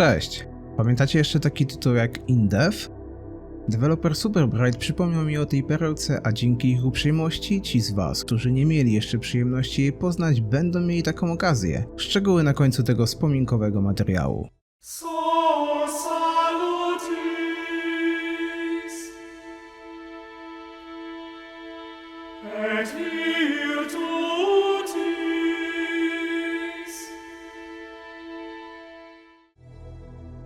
Cześć! Pamiętacie jeszcze taki tytuł jak InDev? Deweloper Superbright przypomniał mi o tej perełce, a dzięki ich uprzejmości ci z was, którzy nie mieli jeszcze przyjemności jej poznać, będą mieli taką okazję. Szczegóły na końcu tego wspominkowego materiału. Et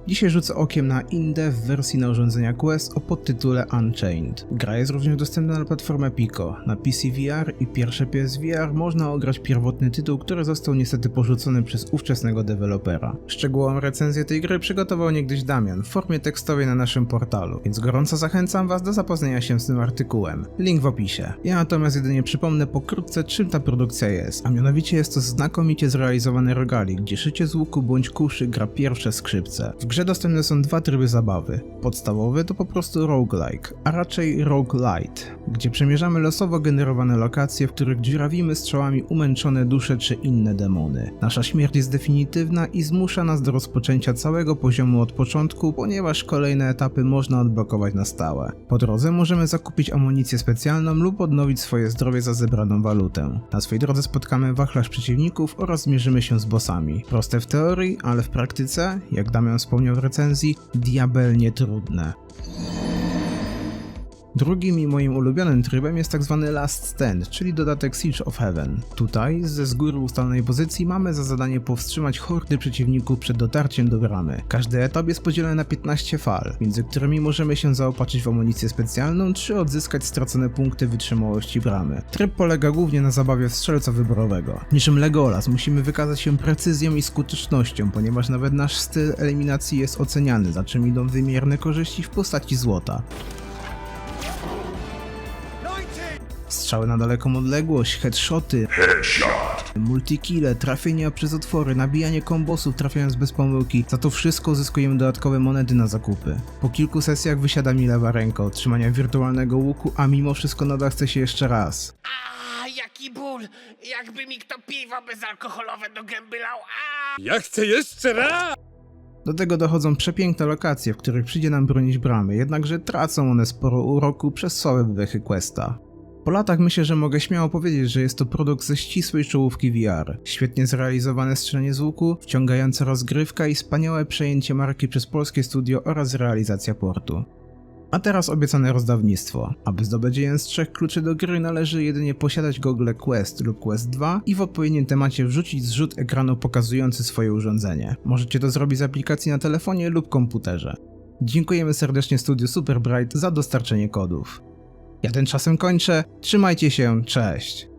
Dzisiaj rzucę okiem na InDev w wersji na urządzenia Quest o podtytule Unchained. Gra jest również dostępna na platformę Pico. Na PC VR i pierwsze PSVR można ograć pierwotny tytuł, który został niestety porzucony przez ówczesnego dewelopera. Szczegółową recenzję tej gry przygotował niegdyś Damian w formie tekstowej na naszym portalu, więc gorąco zachęcam Was do zapoznania się z tym artykułem. Link w opisie. Ja natomiast jedynie przypomnę pokrótce czym ta produkcja jest, a mianowicie jest to znakomicie zrealizowany rogalik, gdzie szycie z łuku bądź kuszy gra pierwsze skrzypce. W grze dostępne są dwa tryby zabawy. Podstawowy to po prostu roguelike, a raczej roguelite, gdzie przemierzamy losowo generowane lokacje, w których dziurawimy strzałami umęczone dusze czy inne demony. Nasza śmierć jest definitywna i zmusza nas do rozpoczęcia całego poziomu od początku, ponieważ kolejne etapy można odblokować na stałe. Po drodze możemy zakupić amunicję specjalną lub odnowić swoje zdrowie za zebraną walutę. Na swojej drodze spotkamy wachlarz przeciwników oraz zmierzymy się z bossami. Proste w teorii, ale w praktyce, jak Damian wspomniał w recenzji, diabelnie trudne. Drugim i moim ulubionym trybem jest tzw. Last Stand, czyli dodatek Siege of Heaven. Tutaj, ze z góry ustalonej pozycji, mamy za zadanie powstrzymać hordy przeciwników przed dotarciem do bramy. Każdy etap jest podzielony na 15 fal, między którymi możemy się zaopatrzyć w amunicję specjalną, czy odzyskać stracone punkty wytrzymałości bramy. Tryb polega głównie na zabawie strzelca wyborowego. Niczym Legolas musimy wykazać się precyzją i skutecznością, ponieważ nawet nasz styl eliminacji jest oceniany, za czym idą wymierne korzyści w postaci złota. Strzały na daleką odległość, headshoty, multikille, trafienia przez otwory, nabijanie kombosów trafiając bez pomyłki. Za to wszystko uzyskujemy dodatkowe monety na zakupy. Po kilku sesjach wysiada mi lewa ręka od trzymania wirtualnego łuku, a mimo wszystko nadal chce się jeszcze raz. A, jaki ból! Jakby mi kto piwo bezalkoholowe do gęby lał. A! Ja chcę jeszcze raz! Do tego dochodzą przepiękne lokacje, w których przyjdzie nam bronić bramy, jednakże tracą one sporo uroku przez słabe wydechy Questa. Po latach myślę, że mogę śmiało powiedzieć, że jest to produkt ze ścisłej czołówki VR. Świetnie zrealizowane strzelanie z łuku, wciągająca rozgrywka i wspaniałe przejęcie marki przez polskie studio oraz realizacja portu. A teraz obiecane rozdawnictwo. Aby zdobyć jeden z trzech kluczy do gry należy jedynie posiadać Google Quest lub Quest 2 i w odpowiednim temacie wrzucić zrzut ekranu pokazujący swoje urządzenie. Możecie to zrobić z aplikacji na telefonie lub komputerze. Dziękujemy serdecznie studiu Superbright za dostarczenie kodów. Ja tymczasem kończę, trzymajcie się, cześć!